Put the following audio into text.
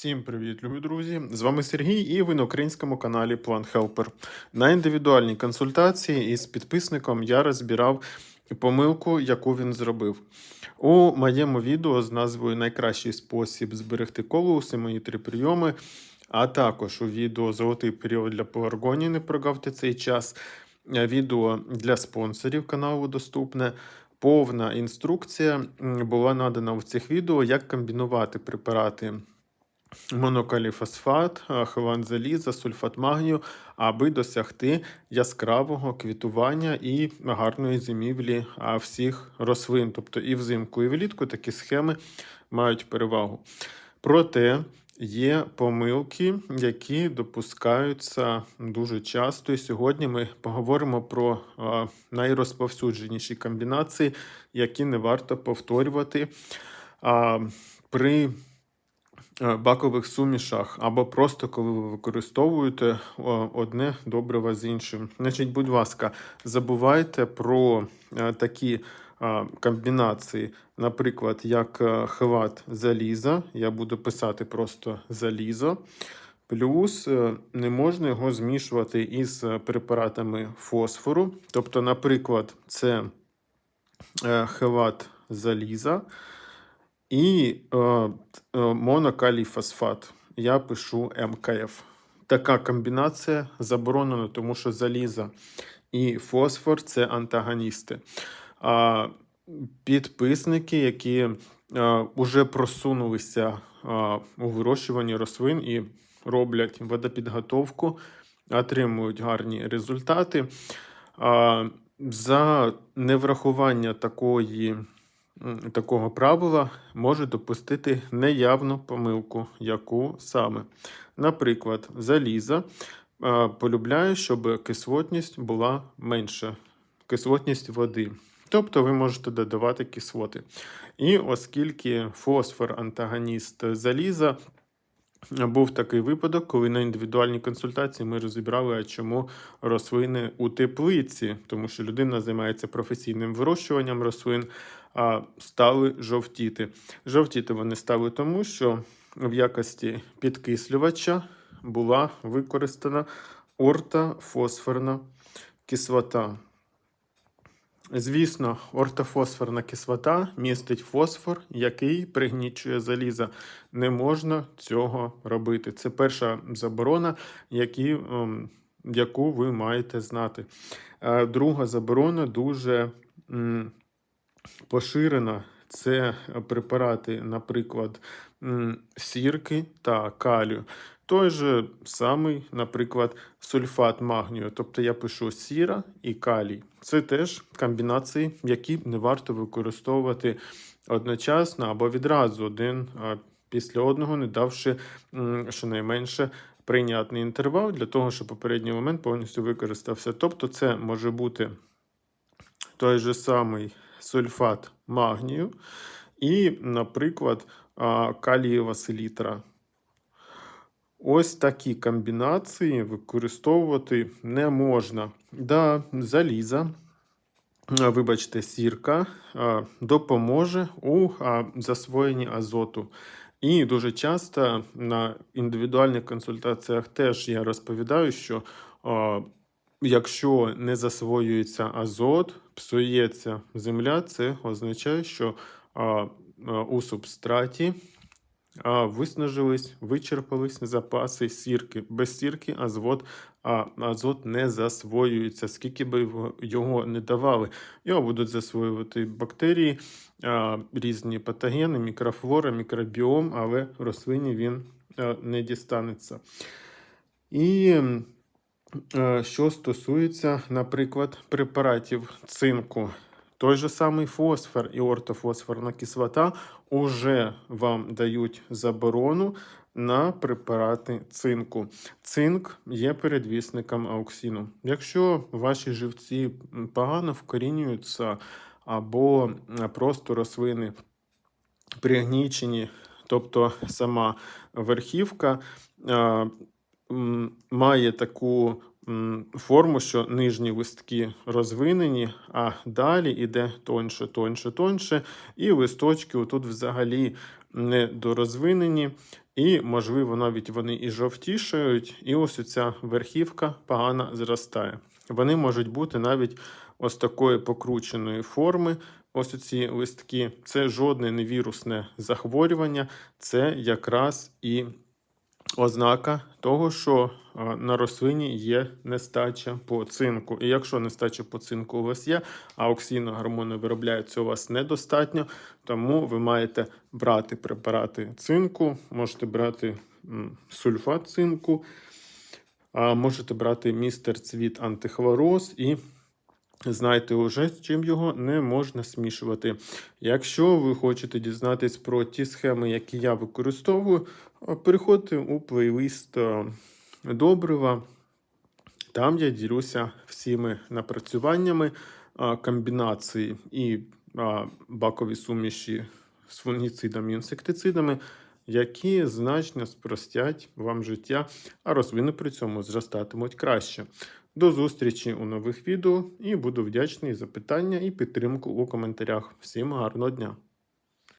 Всім привіт, любі друзі! З вами Сергій і ви на українському каналі План Helper. На індивідуальній консультації із підписником я розбирав помилку, яку він зробив. У моєму відео з назвою Найкращий спосіб зберегти колоуси, мої три прийоми. А також у відео Золотий період для Пеларгонії не прогавте цей час. Відео для спонсорів каналу доступне. Повна інструкція була надана в цих відео, як комбінувати препарати монокаліфосфат, е, хелан заліза, сульфат магнію, аби досягти яскравого квітування і гарної зимівлі всіх рослин. Тобто і взимку, і влітку такі схеми мають перевагу. Проте є помилки, які допускаються дуже часто. І сьогодні ми поговоримо про найрозповсюдженіші комбінації, які не варто повторювати при е, бакових сумішах або просто коли ви використовуєте одне добриво з іншим. Значить, будь ласка, забувайте про е, такі е, комбінації, наприклад, як е, хелат заліза. Я буду писати просто залізо. Плюс е, не можна його змішувати із е, препаратами фосфору. Тобто, наприклад, це е, хелат заліза і е, е, монокалій фосфат. Я пишу МКФ. Така комбінація заборонена, тому що заліза і фосфор це антагоністи. А підписники, які вже просунулися а, у вирощуванні рослин і роблять водопідготовку, отримують гарні результати. За неврахування такої, такого правила може допустити неявну помилку, яку саме. Наприклад, заліза полюбляє, щоб кислотність була менша, кислотність води. Тобто ви можете додавати кислоти. І оскільки фосфор антагоніст заліза, був такий випадок, коли на індивідуальній консультації ми розібрали, чому рослини у теплиці, тому що людина займається професійним вирощуванням рослин, а стали жовтіти. Жовтіти вони стали тому, що в якості підкислювача була використана ортофосфорна кислота. Звісно, ортофосфорна кислота містить фосфор, який пригнічує залізо. Не можна цього робити. Це перша заборона, які, ем, яку ви маєте знати. Е, Друга заборона дуже поширена. Це препарати, наприклад, сірки та калію. Той же самий, наприклад, сульфат магнію. Тобто я пишу сіра і калій. Це теж комбінації, які не варто використовувати одночасно або відразу один після одного, не давши щонайменше прийнятний інтервал для того, щоб попередній момент повністю використався. Тобто, це може бути той же самий сульфат магнію і, наприклад, калієва селітра. Ось такі комбінації використовувати не можна. Да, заліза, вибачте, сірка допоможе у засвоєнні азоту. І дуже часто на індивідуальних консультаціях теж я розповідаю, що якщо не засвоюється азот, псується земля, це означає, що у субстраті а, виснажились, вичерпались запаси сірки. Без сірки азот, а, азот не засвоюється, скільки би його- не давали. Його будуть засвоювати бактерії, а, різні патогени, мікрофлора, мікробіом, але рослині він а, не дістанеться. І що стосується, наприклад, препаратів цинку, той же самий фосфор і ортофосфорна кислота уже вам дають заборону на препарати цинку. Цинк є передвісником ауксіну. Якщо ваші живці погано вкорінюються або просто рослини пригнічені, тобто сама верхівка має таку форму, що нижні листки розвинені, а далі іде тоньше, тоньше, тоньше, і листочки отут взагалі недорозвинені, і, можливо, навіть вони і жовтішають, і ось ця верхівка погано зростає. Вони можуть бути навіть ось такої покрученої форми. Ось ці листки. Це жодне невірусне захворювання, це якраз і ознака того, що на рослині є нестача по цинку. І якщо нестача по цинку у вас є, а оксиногормони виробляються у вас недостатньо, тому ви маєте брати препарати цинку, можете брати сульфат цинку, можете брати містер цвіт антихлороз і Знайте уже, з чим його не можна смішувати. Якщо ви хочете дізнатись про ті схеми, які я використовую, переходьте у плейлист добрива. Там я ділюся всіми напрацюваннями комбінації і бакові суміші з фунгіцидами і інсектицидами, які значно спростять вам життя, а рослини при цьому зростатимуть краще. До зустрічі у нових відео і буду вдячний за питання і підтримку у коментарях. Всім гарного дня!